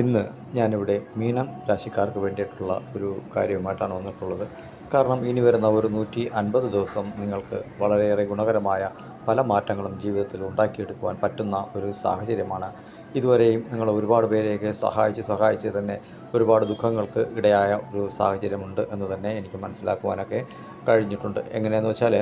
ഇന്ന് ഞാനിവിടെ മീനം രാശിക്കാർക്ക് വേണ്ടിയിട്ടുള്ള ഒരു കാര്യവുമായിട്ടാണ് വന്നിട്ടുള്ളത്. കാരണം ഇനി വരുന്ന ഒരു നൂറ്റി അൻപത് ദിവസം നിങ്ങൾക്ക് വളരെയേറെ ഗുണകരമായ പല മാറ്റങ്ങളും ജീവിതത്തിൽ ഉണ്ടാക്കിയെടുക്കുവാൻ പറ്റുന്ന ഒരു സാഹചര്യമാണ് ഇതുവരെയും നിങ്ങൾ ഒരുപാട് പേരെയൊക്കെ സഹായിച്ച് സഹായിച്ച് തന്നെ ഒരുപാട് ദുഃഖങ്ങൾക്ക് ഇടയായ ഒരു സാഹചര്യമുണ്ട് എന്ന് തന്നെ എനിക്ക് മനസ്സിലാക്കുവാനൊക്കെ കഴിഞ്ഞിട്ടുണ്ട്. എങ്ങനെയെന്ന് വെച്ചാൽ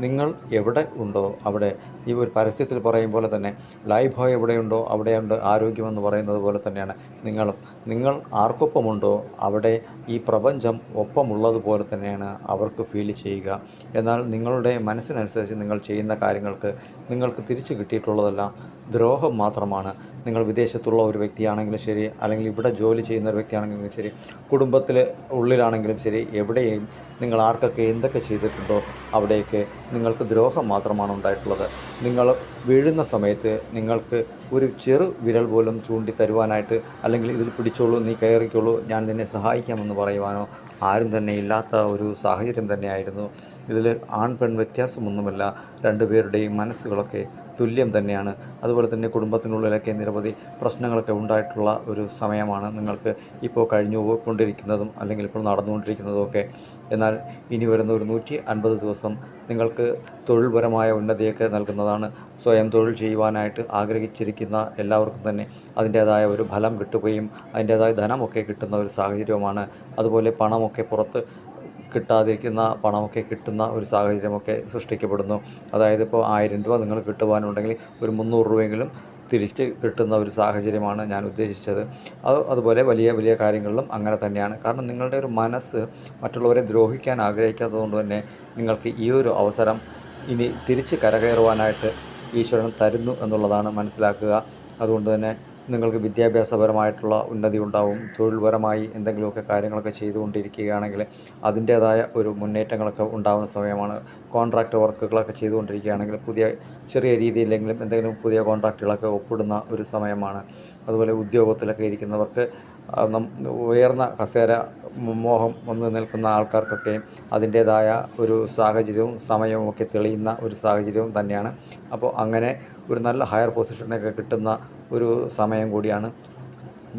നിങ്ങൾ എവിടെ ഉണ്ടോ അവിടെ ഈ ഒരു പരസ്യത്തിൽ പറയും പോലെ തന്നെ ലൈഫ് ബോയ് എവിടെയുണ്ടോ അവിടെയുണ്ട് ആരോഗ്യമെന്ന് പറയുന്നത് പോലെ തന്നെയാണ് നിങ്ങളും. നിങ്ങൾ ആർക്കൊപ്പമുണ്ടോ അവിടെ ഈ പ്രപഞ്ചം ഒപ്പമുള്ളതുപോലെ തന്നെയാണ് അവർക്ക് ഫീൽ ചെയ്യുക. എന്നാൽ നിങ്ങളുടെ മനസ്സിനനുസരിച്ച് നിങ്ങൾ ചെയ്യുന്ന കാര്യങ്ങൾക്ക് നിങ്ങൾക്ക് തിരിച്ചു കിട്ടിയിട്ടുള്ളതെല്ലാം ദ്രോഹം മാത്രമാണ്. നിങ്ങൾ വിദേശത്തുള്ള ഒരു വ്യക്തിയാണെങ്കിലും ശരി അല്ലെങ്കിൽ ഇവിടെ ജോലി ചെയ്യുന്ന ഒരു വ്യക്തിയാണെങ്കിലും ശരി കുടുംബത്തിൽ ഉള്ളിലാണെങ്കിലും ശരി എവിടെയും നിങ്ങൾ ആർക്കൊക്കെ എന്തൊക്കെ ചെയ്തിട്ടുണ്ടോ അവിടെയൊക്കെ നിങ്ങൾക്ക് ദ്രോഹം മാത്രമാണ് ഉണ്ടായിട്ടുള്ളത്. നിങ്ങൾ വീഴുന്ന സമയത്ത് നിങ്ങൾക്ക് ഒരു ചെറു വിരൽ പോലും ചൂണ്ടി തരുവാനായിട്ട് അല്ലെങ്കിൽ ഇതിൽ പിടിച്ചോളൂ നീ കയറിക്കോളൂ ഞാൻ നിന്നെ സഹായിക്കാമെന്ന് പറയുവാനോ ആരും തന്നെ ഇല്ലാത്ത ഒരു സാഹചര്യം തന്നെയായിരുന്നു. ഇതിൽ ആൺ പെൺ വ്യത്യാസമൊന്നുമില്ല. രണ്ടുപേരുടെയും മനസ്സുകളൊക്കെ തുല്യം തന്നെയാണ്. അതുപോലെ തന്നെ കുടുംബത്തിനുള്ളിലൊക്കെ നിരവധി പ്രശ്നങ്ങളൊക്കെ ഉണ്ടായിട്ടുള്ള ഒരു സമയമാണ് നിങ്ങൾക്ക് ഇപ്പോൾ കഴിഞ്ഞു പോയിക്കൊണ്ടിരിക്കുന്നതും അല്ലെങ്കിൽ ഇപ്പോൾ നടന്നുകൊണ്ടിരിക്കുന്നതും ഒക്കെ എന്നാൽ ഇനി വരുന്ന ഒരു നൂറ്റി അൻപത് ദിവസം നിങ്ങൾക്ക് തൊഴിൽപരമായ ഉന്നതിയൊക്കെ നൽകുന്നതാണ്. സ്വയം തൊഴിൽ ചെയ്യുവാനായിട്ട് ആഗ്രഹിച്ചിരിക്കുന്ന എല്ലാവർക്കും തന്നെ അതിന്റേതായ ഒരു ഫലം കിട്ടുകയും അതിന്റേതായ ധനമൊക്കെ കിട്ടുന്ന ഒരു സാഹചര്യമാണ് അതുപോലെ പണമൊക്കെ പുറത്ത് കിട്ടാതിരിക്കുന്ന പണമൊക്കെ കിട്ടുന്ന ഒരു സാഹചര്യമൊക്കെ സൃഷ്ടിക്കപ്പെടുന്നു. അതായത് ഇപ്പോൾ ആയിരം രൂപ നിങ്ങൾ കിട്ടുവാനുണ്ടെങ്കിൽ ഒരു മുന്നൂറ് രൂപയെങ്കിലും തിരിച്ച് കിട്ടുന്ന ഒരു സാഹചര്യമാണ് ഞാൻ ഉദ്ദേശിച്ചത്. അത് അതുപോലെ വലിയ വലിയ കാര്യങ്ങളിലും അങ്ങനെ തന്നെയാണ്. കാരണം നിങ്ങളുടെ ഒരു മനസ്സ് മറ്റുള്ളവരെ ദ്രോഹിക്കാൻ ആഗ്രഹിക്കാത്തതുകൊണ്ട് തന്നെ നിങ്ങൾക്ക് ഈ ഒരു അവസരം ഇനി തിരിച്ച് കരകയറുവാനായിട്ട് ഈശ്വരൻ തരുന്നു എന്നുള്ളതാണ് മനസ്സിലാക്കുക. അതുകൊണ്ട് തന്നെ നിങ്ങൾക്ക് വിദ്യാഭ്യാസപരമായിട്ടുള്ള ഉന്നതി ഉണ്ടാവും തൊഴിൽപരമായി എന്തെങ്കിലുമൊക്കെ കാര്യങ്ങളൊക്കെ ചെയ്തുകൊണ്ടിരിക്കുകയാണെങ്കിൽ അതിന്റേതായ ഒരു മുന്നേറ്റങ്ങളൊക്കെ ഉണ്ടാകുന്ന സമയമാണ്. കോൺട്രാക്റ്റ് വർക്കുകളൊക്കെ ചെയ്തുകൊണ്ടിരിക്കുകയാണെങ്കിൽ പുതിയ ചെറിയ രീതിയിലെങ്കിലും എന്തെങ്കിലും പുതിയ കോൺട്രാക്റ്റുകളൊക്കെ ഒപ്പിടുന്ന ഒരു സമയമാണ്. അതുപോലെ ഉദ്യോഗത്തിലൊക്കെ ഇരിക്കുന്നവർക്ക് ഉയർന്ന കസേര മോഹം വന്ന് നിൽക്കുന്ന ആൾക്കാർക്കൊക്കെ അതിന്റേതായ ഒരു സാഹചര്യവും സമയവും ഒക്കെ തെളിയുന്ന ഒരു സാഹചര്യവും തന്നെയാണ്. അപ്പോൾ അങ്ങനെ ഒരു നല്ല ഹയർ പൊസിഷനൊക്കെ കിട്ടുന്ന ഒരു സമയം കൂടിയാണ്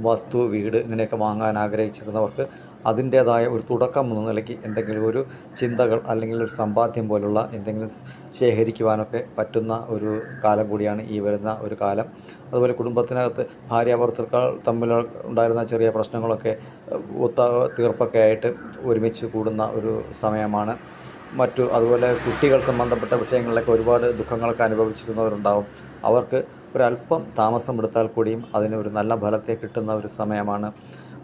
വസ്തു വീട് ഇങ്ങനെയൊക്കെ വാങ്ങാൻ ആഗ്രഹിച്ചിരുന്നവർക്ക് അതിന്റേതായ ഒരു തുടക്കം എന്ന നിലയ്ക്ക് എന്തെങ്കിലും ഒരു ചിന്തകൾ അല്ലെങ്കിൽ ഒരു സമ്പാദ്യം പോലുള്ള എന്തെങ്കിലും ശേഖരിക്കുവാനൊക്കെ പറ്റുന്ന ഒരു കാലം കൂടിയാണ് ഈ വരുന്ന ഒരു കാലം. അതുപോലെ കുടുംബത്തിനകത്ത് ഭാര്യാഭർത്തൃക്കൾ തമ്മിൽ ഉണ്ടായിരുന്ന ചെറിയ പ്രശ്നങ്ങളൊക്കെ ഒത്ത തീർപ്പൊക്കെ ആയിട്ട് ഒരുമിച്ച് കൂടുന്ന ഒരു സമയമാണ്. മറ്റു അതുപോലെ കുട്ടികൾ സംബന്ധപ്പെട്ട വിഷയങ്ങളിലൊക്കെ ഒരുപാട് ദുഃഖങ്ങളൊക്കെ അനുഭവിച്ചിരുന്നവരുണ്ടാവും. അവർക്ക് ഒരല്പം താമസം എടുത്താൽ കൂടിയും അതിന് ഒരു നല്ല ഫലത്തെ കിട്ടുന്ന ഒരു സമയമാണ്.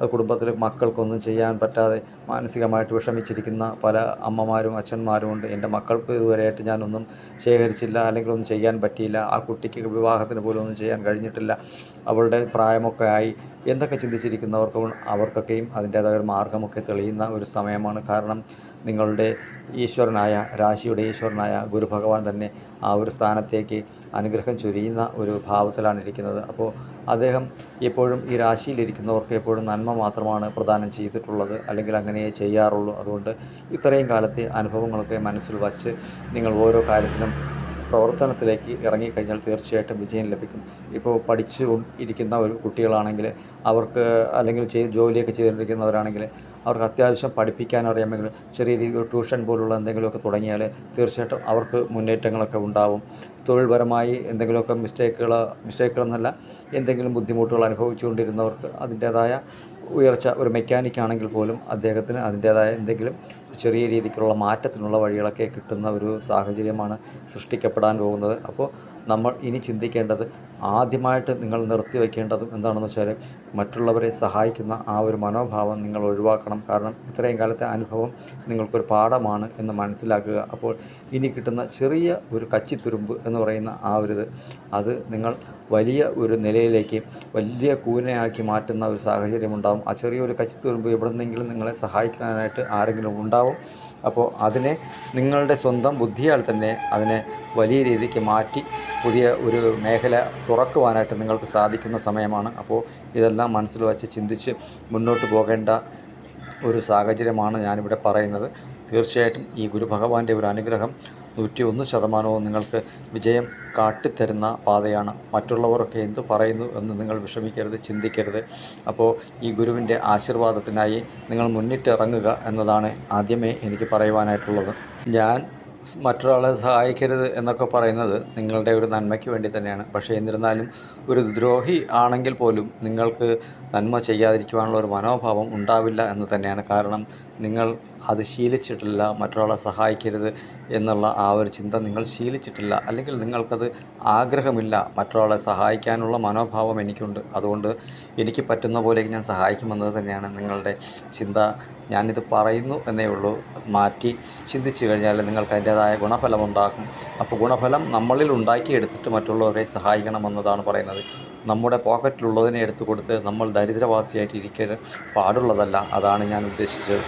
അത് കുടുംബത്തിൽ മക്കൾക്കൊന്നും ചെയ്യാൻ പറ്റാതെ മാനസികമായിട്ട് വിഷമിച്ചിരിക്കുന്ന പല അമ്മമാരും അച്ഛന്മാരും ഉണ്ട്. എന്റെ മക്കൾക്ക് ഇതുവരെയായിട്ട് ഞാനൊന്നും ശേഖരിച്ചില്ല അല്ലെങ്കിൽ ഒന്നും ചെയ്യാൻ പറ്റിയില്ല. ആ കുട്ടിക്ക് വിവാഹത്തിന് പോലും ഒന്നും ചെയ്യാൻ കഴിഞ്ഞിട്ടില്ല. അവളുടെ പ്രായമൊക്കെ ആയി. എന്തൊക്കെ ചിന്തിച്ചിരിക്കുന്നവർക്കും അവർക്കൊക്കെയും അതിന്റേതായ ഒരു മാർഗമൊക്കെ തെളിയുന്ന ഒരു സമയമാണ്. കാരണം നിങ്ങളുടെ ഈശ്വരനായ രാശിയുടെ ഈശ്വരനായ ഗുരുഭഗവാൻ തന്നെ ആ ഒരു സ്ഥാനത്തേക്ക് അനുഗ്രഹം ചൊരിയുന്ന ഒരു ഭാവത്തിലാണ് ഇരിക്കുന്നത്. അപ്പോൾ അദ്ദേഹം എപ്പോഴും ഈ രാശിയിലിരിക്കുന്നവർക്ക് എപ്പോഴും നന്മ മാത്രമാണ് പ്രദാനം ചെയ്തിട്ടുള്ളത് അല്ലെങ്കിൽ അങ്ങനെയേ ചെയ്യാറുള്ളൂ. അതുകൊണ്ട് ഇത്രയും കാലത്തെ അനുഭവങ്ങളൊക്കെ മനസ്സിൽ വച്ച് നിങ്ങൾ ഓരോ കാര്യത്തിനും പ്രവർത്തനത്തിലേക്ക് ഇറങ്ങിക്കഴിഞ്ഞാൽ തീർച്ചയായിട്ടും വിജയം ലഭിക്കും. ഇപ്പോൾ പഠിച്ചു ഇരിക്കുന്ന ഒരു കുട്ടികളാണെങ്കിൽ അവർക്ക് അല്ലെങ്കിൽ ചെയ് ജോലിയൊക്കെ ചെയ്തുകൊണ്ടിരിക്കുന്നവരാണെങ്കിൽ അവർക്ക് അത്യാവശ്യം പഠിപ്പിക്കാൻ അറിയാമെങ്കിൽ ചെറിയ രീതിയിൽ ട്യൂഷൻ പോലുള്ള എന്തെങ്കിലുമൊക്കെ തുടങ്ങിയാൽ തീർച്ചയായിട്ടും അവർക്ക് മുന്നേറ്റങ്ങളൊക്കെ ഉണ്ടാവും. തൊഴിൽപരമായി എന്തെങ്കിലുമൊക്കെ മിസ്റ്റേക്കുകൾ മിസ്റ്റേക്കുകളെന്നല്ല എന്തെങ്കിലും ബുദ്ധിമുട്ടുകൾ അനുഭവിച്ചുകൊണ്ടിരുന്നവർക്ക് അതിന്റേതായ ഉയർച്ച ഒരു മെക്കാനിക് ആണെങ്കിൽ പോലും അദ്ദേഹത്തിന് അതിന്റേതായ എന്തെങ്കിലും ചെറിയ രീതിക്കുള്ള മാറ്റത്തിനുള്ള വഴികളൊക്കെ കിട്ടുന്ന ഒരു സാഹചര്യമാണ് സൃഷ്ടിക്കപ്പെടാൻ പോകുന്നത്. അപ്പോൾ നമ്മൾ ഇനി ചിന്തിക്കേണ്ടത് ആദ്യമായിട്ട് നിങ്ങൾ നിർത്തി വയ്ക്കേണ്ടതും എന്താണെന്ന് വെച്ചാൽ മറ്റുള്ളവരെ സഹായിക്കുന്ന ആ ഒരു മനോഭാവം നിങ്ങൾ ഒഴിവാക്കണം. കാരണം ഇത്രയും കാലത്തെ അനുഭവം നിങ്ങൾക്കൊരു പാഠമാണ് എന്ന് മനസ്സിലാക്കുക. അപ്പോൾ ഇനി കിട്ടുന്ന ചെറിയ ഒരു കച്ചിത്തുരുമ്പ് എന്ന് പറയുന്ന ആ ഒരു ഇത് അത് നിങ്ങൾ വലിയ ഒരു നിലയിലേക്ക് വലിയ കൂനയാക്കി മാറ്റുന്ന ഒരു സാഹചര്യം ഉണ്ടാകും ആ ചെറിയൊരു കച്ചിത്തുരുമ്പ് എവിടെ നിന്നെങ്കിലും നിങ്ങളെ സഹായിക്കാനായിട്ട് ആരെങ്കിലും ഉണ്ടാവും. അപ്പോൾ അതിനെ നിങ്ങളുടെ സ്വന്തം ബുദ്ധിയാൽ തന്നെ അതിനെ വലിയ രീതിക്ക് മാറ്റി പുതിയ ഒരു മേഖല തുറക്കുവാനായിട്ട് നിങ്ങൾക്ക് സാധിക്കുന്ന സമയമാണ്. അപ്പോൾ ഇതെല്ലാം മനസ്സിൽ വച്ച് ചിന്തിച്ച് മുന്നോട്ട് പോകേണ്ട ഒരു സാഹചര്യമാണ് ഞാനിവിടെ പറയുന്നത്. തീർച്ചയായിട്ടും ഈ ഗുരുഭഗവാന്റെ ഒരു അനുഗ്രഹം നൂറ്റി ഒന്ന് ശതമാനവും നിങ്ങൾക്ക് വിജയം കാട്ടിത്തരുന്ന പാതയാണ്. മറ്റുള്ളവരൊക്കെ എന്തു പറയുന്നു എന്ന് നിങ്ങൾ വിഷമിക്കരുത് ചിന്തിക്കരുത്. അപ്പോൾ ഈ ഗുരുവിന്റെ ആശീർവാദത്തിനായി നിങ്ങൾ മുന്നിട്ടിറങ്ങുക എന്നതാണ് ആദ്യമേ എനിക്ക് പറയുവാനായിട്ടുള്ളത്. ഞാൻ മറ്റൊരാളെ സഹായിക്കരുത് എന്നൊക്കെ പറയുന്നത് നിങ്ങളുടെ ഒരു നന്മയ്ക്ക് വേണ്ടി തന്നെയാണ്. പക്ഷേ എന്നിരുന്നാലും ഒരു ദ്രോഹി ആണെങ്കിൽ പോലും നിങ്ങൾക്ക് നന്മ ചെയ്യാതിരിക്കുവാനുള്ള ഒരു മനോഭാവം ഉണ്ടാവില്ല എന്ന് തന്നെയാണ്. കാരണം നിങ്ങൾ അത് ശീലിച്ചിട്ടില്ല മറ്റൊരാളെ സഹായിക്കരുത് എന്നുള്ള ആ ഒരു ചിന്ത നിങ്ങൾ ശീലിച്ചിട്ടില്ല. അല്ലെങ്കിൽ നിങ്ങൾക്കത് ആഗ്രഹമില്ല മറ്റൊരാളെ സഹായിക്കാനുള്ള മനോഭാവം എനിക്കുണ്ട്. അതുകൊണ്ട് എനിക്ക് പറ്റുന്ന പോലെ ഞാൻ സഹായിക്കുമെന്നത് തന്നെയാണ് നിങ്ങളുടെ ചിന്ത. ഞാനിത് പറയുന്നു എന്നേ ഉള്ളൂ. മാറ്റി ചിന്തിച്ചു കഴിഞ്ഞാൽ നിങ്ങൾക്ക് അതിന്റേതായ ഗുണഫലം ഉണ്ടാക്കും അപ്പോൾ ഗുണഫലം നമ്മളിൽ ഉണ്ടാക്കിയെടുത്തിട്ട് മറ്റുള്ളവരെ സഹായിക്കണമെന്നതാണ് പറയുന്നത്. നമ്മുടെ പോക്കറ്റിലുള്ളതിനെ എടുത്തു കൊടുത്ത് നമ്മൾ ദരിദ്രവാസിയായിട്ട് ഇരിക്കാൻ പാടുള്ളതല്ല. അതാണ് ഞാൻ ഉദ്ദേശിച്ചത്.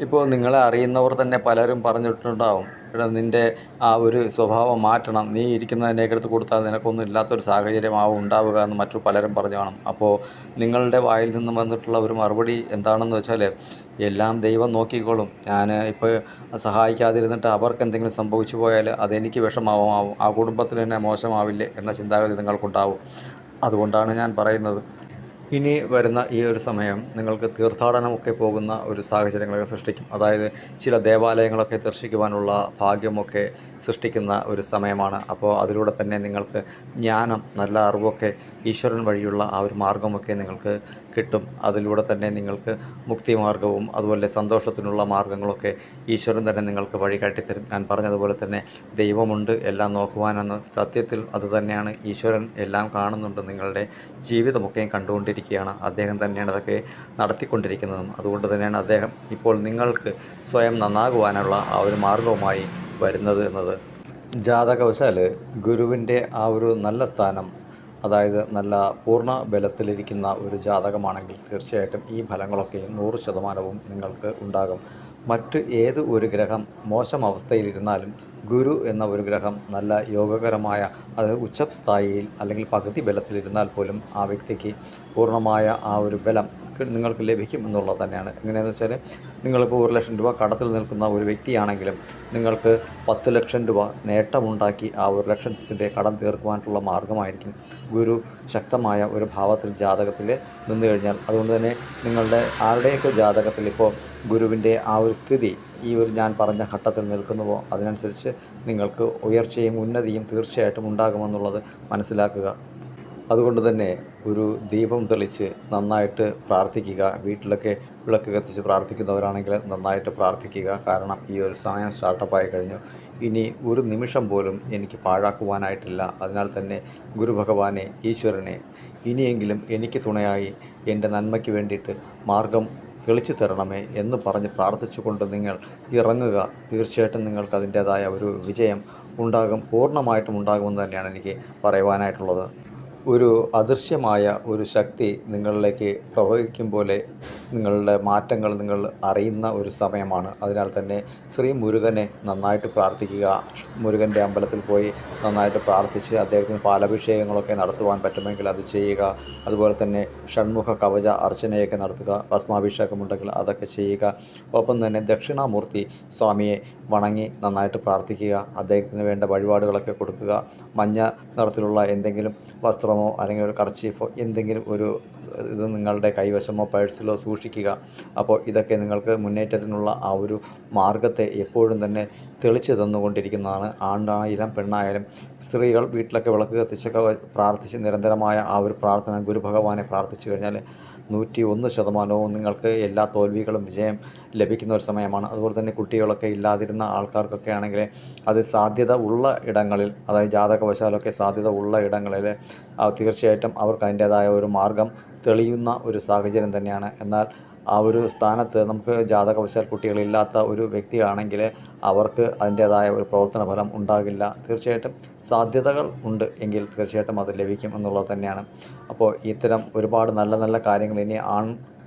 ഇപ്പോൾ നിങ്ങളെ അറിയുന്നവർ തന്നെ പലരും പറഞ്ഞിട്ടുണ്ടാവും എടാ നിന്റെ ആ ഒരു സ്വഭാവം മാറ്റണം. നീ ഇരിക്കുന്നതിന്റെയൊക്കെ എടുത്ത് കൊടുത്താൽ നിനക്കൊന്നും ഇല്ലാത്തൊരു സാഹചര്യമാവും ഉണ്ടാവുക എന്ന് മറ്റു പലരും പറഞ്ഞു കാണും. അപ്പോൾ നിങ്ങളുടെ വായിൽ നിന്നും വന്നിട്ടുള്ള ഒരു മറുപടി എന്താണെന്ന് വെച്ചാൽ എല്ലാം ദൈവം നോക്കിക്കോളും. ഞാൻ ഇപ്പോൾ സഹായിക്കാതിരുന്നിട്ട് അവർക്ക് എന്തെങ്കിലും സംഭവിച്ചു പോയാൽ അതെനിക്ക് വിഷമാവും. ആ കുടുംബത്തിന് തന്നെ മോശമാവില്ലേ? എന്ന ചിന്താഗതി നിങ്ങൾക്കുണ്ടാവും. അതുകൊണ്ടാണ് ഞാൻ പറയുന്നത്. ഇനി വരുന്ന ഈ ഒരു സമയം നിങ്ങൾക്ക് തീർത്ഥാടനമൊക്കെ പോകുന്ന ഒരു സാഹചര്യങ്ങളൊക്കെ സൃഷ്ടിക്കും. അതായത് ചില ദേവാലയങ്ങളൊക്കെ ദർശിക്കുവാനുള്ള ഭാഗ്യമൊക്കെ സൃഷ്ടിക്കുന്ന ഒരു സമയമാണ്. അപ്പോൾ അതിലൂടെ തന്നെ നിങ്ങൾക്ക് ജ്ഞാനം നല്ല അറിവൊക്കെ ഈശ്വരൻ വഴിയുള്ള ആ ഒരു മാർഗമൊക്കെ നിങ്ങൾക്ക് കിട്ടും. അതിലൂടെ തന്നെ നിങ്ങൾക്ക് മുക്തി മാർഗവും അതുപോലെ സന്തോഷത്തിനുള്ള മാർഗങ്ങളൊക്കെ ഈശ്വരൻ തന്നെ നിങ്ങൾക്ക് വഴി കാട്ടിത്തരും. ഞാൻ പറഞ്ഞതുപോലെ തന്നെ ദൈവമുണ്ട് എല്ലാം നോക്കുവാനെന്ന് സത്യത്തിൽ അതുതന്നെയാണ് ഈശ്വരൻ എല്ലാം കാണുന്നുണ്ട്. നിങ്ങളുടെ ജീവിതമൊക്കെയും കണ്ടുകൊണ്ടിരിക്കുകയാണ് അദ്ദേഹം തന്നെയാണ് അതൊക്കെ നടത്തിക്കൊണ്ടിരിക്കുന്നതും. അതുകൊണ്ട് തന്നെയാണ് അദ്ദേഹം ഇപ്പോൾ നിങ്ങൾക്ക് സ്വയം നന്നാകുവാനുള്ള ആ ഒരു മാർഗവുമായി വരുന്നത് എന്നത്. ജാതകവശാൽ ഗുരുവിന്റെ ആ ഒരു നല്ല സ്ഥാനം അതായത് നല്ല പൂർണ ബലത്തിലിരിക്കുന്ന ഒരു ജാതകമാണെങ്കിൽ തീർച്ചയായിട്ടും ഈ ഫലങ്ങളൊക്കെ നൂറ് ശതമാനവും നിങ്ങൾക്ക് ഉണ്ടാകും. മറ്റ് ഏത് ഒരു ഗ്രഹം മോശം അവസ്ഥയിലിരുന്നാലും ഗുരു എന്ന ഒരു ഗ്രഹം നല്ല യോഗകരമായ അത് ഉച്ചസ്ഥായിയിൽ അല്ലെങ്കിൽ പകുതി ബലത്തിലിരുന്നാൽ പോലും ആ വ്യക്തിക്ക് പൂർണമായ ആ ഒരു ബലം നിങ്ങൾക്ക് ലഭിക്കും എന്നുള്ളത് തന്നെയാണ്. എങ്ങനെയാണെന്ന് വെച്ചാൽ നിങ്ങളിപ്പോൾ ഒരു ലക്ഷം രൂപ കടത്തിൽ നിൽക്കുന്ന ഒരു വ്യക്തിയാണെങ്കിലും നിങ്ങൾക്ക് പത്ത് ലക്ഷം രൂപ നേട്ടമുണ്ടാക്കി ആ ഒരു ലക്ഷത്തിന്റെ കടം തീർക്കുവാനുള്ള മാർഗമായിരിക്കും. ഗുരു ശക്തമായ ഒരു ഭാവത്തിൽ ജാതകത്തിൽ നിന്ന് കഴിഞ്ഞാൽ. അതുകൊണ്ട് തന്നെ നിങ്ങളുടെ ആരുടെയൊക്കെ ജാതകത്തിൽ ഇപ്പോൾ ഗുരുവിന്റെ ആ ഒരു സ്ഥിതി ഈ ഒരു ഞാൻ പറഞ്ഞ ഘട്ടത്തിൽ നിൽക്കുന്നുവോ അതിനനുസരിച്ച് നിങ്ങൾക്ക് ഉയർച്ചയും ഉന്നതിയും തീർച്ചയായിട്ടും ഉണ്ടാകുമെന്നുള്ളത് മനസ്സിലാക്കുക. അതുകൊണ്ട് തന്നെ ഒരു ദീപം തെളിച്ച് നന്നായിട്ട് പ്രാർത്ഥിക്കുക വീട്ടിലൊക്കെ വിളക്ക് കത്തിച്ച് പ്രാർത്ഥിക്കുന്നവരാണെങ്കിൽ നന്നായിട്ട് പ്രാർത്ഥിക്കുക. കാരണം ഈ ഒരു സമയം സ്റ്റാർട്ടപ്പായി കഴിഞ്ഞു. ഇനി ഒരു നിമിഷം പോലും എനിക്ക് പാഴാക്കുവാനായിട്ടില്ല. അതിനാൽ തന്നെ ഗുരുഭഗവാനെ ഈശ്വരനെ ഇനിയെങ്കിലും എനിക്ക് തുണയായി എന്റെ നന്മയ്ക്ക് വേണ്ടിയിട്ട് മാർഗം തെളിച്ചു തരണമേ എന്ന് പറഞ്ഞ് പ്രാർത്ഥിച്ചുകൊണ്ട് നിങ്ങൾ ഇറങ്ങുക. തീർച്ചയായിട്ടും നിങ്ങൾക്ക് അതിന്റേതായ ഒരു വിജയം ഉണ്ടാകും പൂർണമായിട്ടും ഉണ്ടാകുമെന്ന് തന്നെയാണ് എനിക്ക് പറയുവാനായിട്ടുള്ളത്. ഒരു അദൃശ്യമായ ഒരു ശക്തി നിങ്ങളിലേക്ക് പ്രവഹിക്കും പോലെ നിങ്ങളുടെ മാറ്റങ്ങൾ നിങ്ങൾ അറിയുന്ന ഒരു സമയമാണ്. അതിനാൽ തന്നെ ശ്രീ മുരുകനെ നന്നായിട്ട് പ്രാർത്ഥിക്കുക. മുരുകന്റെ അമ്പലത്തിൽ പോയി നന്നായിട്ട് പ്രാർത്ഥിച്ച് അദ്ദേഹത്തിന് പാലഭിഷേകങ്ങളൊക്കെ നടത്തുവാൻ പറ്റുമെങ്കിൽ അത് ചെയ്യുക. അതുപോലെ തന്നെ ഷൺമുഖ കവച അർച്ചനയൊക്കെ നടത്തുക. ഭസ്മാഭിഷേകമുണ്ടെങ്കിൽ അതൊക്കെ ചെയ്യുക. ഒപ്പം തന്നെ ദക്ഷിണാമൂർത്തി സ്വാമിയെ വണങ്ങി നന്നായിട്ട് പ്രാർത്ഥിക്കുക. അദ്ദേഹത്തിന് വേണ്ട വഴിപാടുകളൊക്കെ കൊടുക്കുക. മഞ്ഞ നിറത്തിലുള്ള എന്തെങ്കിലും വസ്ത്രമോ അല്ലെങ്കിൽ ഒരു കർച്ചീഫോ എന്തെങ്കിലും ഒരു ഇത് നിങ്ങളുടെ കൈവശമോ പേഴ്സിലോ സൂക്ഷിക്കുക. അപ്പോൾ ഇതൊക്കെ നിങ്ങൾക്ക് മുന്നേറ്റത്തിനുള്ള ആ ഒരു മാർഗത്തെ എപ്പോഴും തന്നെ തെളിച്ചു തന്നുകൊണ്ടിരിക്കുന്നതാണ്. ആണ്ടായാലും പെണ്ണായാലും സ്ത്രീകൾ വീട്ടിലൊക്കെ വിളക്ക് കത്തിച്ചൊക്കെ പ്രാർത്ഥിച്ച് നിരന്തരമായ ആ ഒരു പ്രാർത്ഥന ഗുരുഭഗവാനെ പ്രാർത്ഥിച്ചു കഴിഞ്ഞാൽ നൂറ്റി ഒന്ന് ശതമാനവും നിങ്ങൾക്ക് എല്ലാ തോൽവികളും വിജയം ലഭിക്കുന്ന ഒരു സമയമാണ്. അതുപോലെ തന്നെ കുട്ടികളൊക്കെ ഇല്ലാതിരുന്ന ആൾക്കാർക്കൊക്കെ ആണെങ്കിൽ അത് സാധ്യത ഉള്ള ഇടങ്ങളിൽ അതായത് ജാതകവശാലൊക്കെ സാധ്യത ഉള്ള ഇടങ്ങളിൽ തീർച്ചയായിട്ടും അവർക്ക് അതിന്റേതായ ഒരു മാർഗം തെളിയുന്ന ഒരു സാഹചര്യം തന്നെയാണ്. എന്നാൽ ആ ഒരു സ്ഥാനത്ത് നമുക്ക് ജാതകവശാൽ കുട്ടികളില്ലാത്ത ഒരു വ്യക്തിയാണെങ്കിൽ അവർക്ക് അതിന്റേതായ ഒരു പ്രവർത്തന ഫലം ഉണ്ടാകില്ല. തീർച്ചയായിട്ടും സാധ്യതകൾ ഉണ്ട് എങ്കിൽ തീർച്ചയായിട്ടും അത് ലഭിക്കും എന്നുള്ളത് തന്നെയാണ്. അപ്പോൾ ഇത്തരം ഒരുപാട് നല്ല നല്ല കാര്യങ്ങൾ ഇനി ആൺ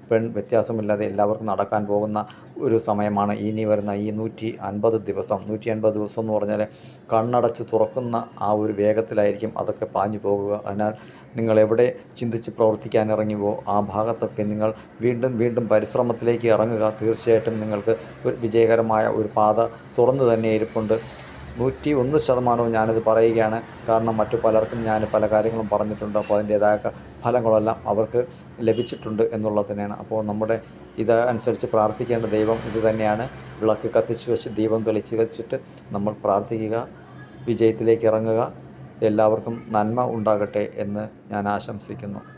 പെൺ വ്യത്യാസമില്ലാതെ എല്ലാവർക്കും നടക്കാൻ പോകുന്ന ഒരു സമയമാണ് ഇനി വരുന്ന ഈ നൂറ്റി അൻപത് ദിവസം. നൂറ്റി അൻപത് ദിവസം എന്ന് പറഞ്ഞാൽ കണ്ണടച്ച് തുറക്കുന്ന ആ ഒരു വേഗത്തിലായിരിക്കും അതൊക്കെ പാഞ്ഞു പോകുക. അതിനാൽ നിങ്ങൾ എവിടെ ചിന്തിച്ച് പ്രവർത്തിക്കാൻ ഇറങ്ങിയോ ആ ഭാഗത്തൊക്കെ നിങ്ങൾ വീണ്ടും വീണ്ടും പരിശ്രമത്തിലേക്ക് ഇറങ്ങുക. തീർച്ചയായിട്ടും നിങ്ങൾക്ക് ഒരു വിജയകരമായ ഒരു പാത തുറന്നു തന്നെ ഇരിപ്പുണ്ട്. നൂറ്റി ഒന്ന് ശതമാനവും ഞാനിത് പറയുകയാണ്. കാരണം മറ്റു പലർക്കും ഞാൻ പല കാര്യങ്ങളും പറഞ്ഞിട്ടുണ്ട്. അപ്പോൾ അതിന്റേതായ ഫലങ്ങളെല്ലാം അവർക്ക് ലഭിച്ചിട്ടുണ്ട് എന്നുള്ളത് തന്നെയാണ്. അപ്പോൾ നമ്മുടെ ഇത് അനുസരിച്ച് പ്രാർത്ഥിക്കേണ്ട ദൈവം ഇത് തന്നെയാണ്. വിളക്ക് കത്തിച്ച് വെച്ച് ദീപം തെളിച്ച് വെച്ചിട്ട് നമ്മൾ പ്രാർത്ഥിക്കുക. വിജയത്തിലേക്ക് ഇറങ്ങുക. എല്ലാവർക്കും നന്മ ഉണ്ടാകട്ടെ എന്ന് ഞാൻ ആശംസിക്കുന്നു.